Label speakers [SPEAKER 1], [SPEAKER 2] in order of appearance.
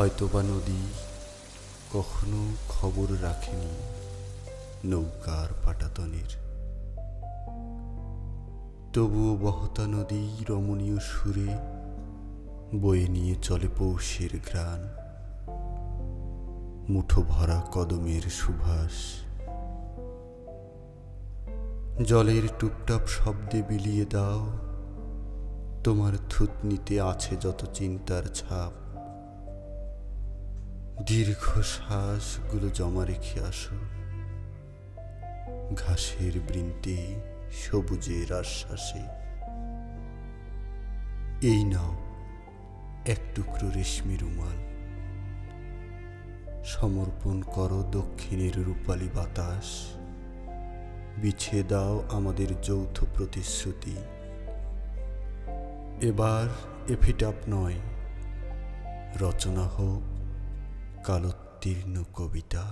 [SPEAKER 1] হয়তোবা নদী কখনো খবর রাখেনি নৌকার পাটাতনের। তবুও বহতা নদী রমণীয় সুরে বয়ে নিয়ে চলে পৌষের ঘ্রাণ। মুঠো ভরা কদমের সুভাষ। জলের টুপটাপ শব্দে বিলিয়ে দাও। তোমার থুতনিতে আছে যত চিন্তার ছাপ। দীর্ঘ শ্বাসগুলো জমা রেখে আসো। ঘাসের বৃন্তে, সবুজের আশ্বাসে। এই নাও এক টুকরো রেশমি রুমাল। সমর্পণ করো দক্ষিণের রূপালী বাতাস। বিছিয়ে দাও আমাদের যৌথ প্রতিশ্রুতি। এবার এফিটাপ নয়, রচনা হোক কালোত্তীর্ণ কবিতা।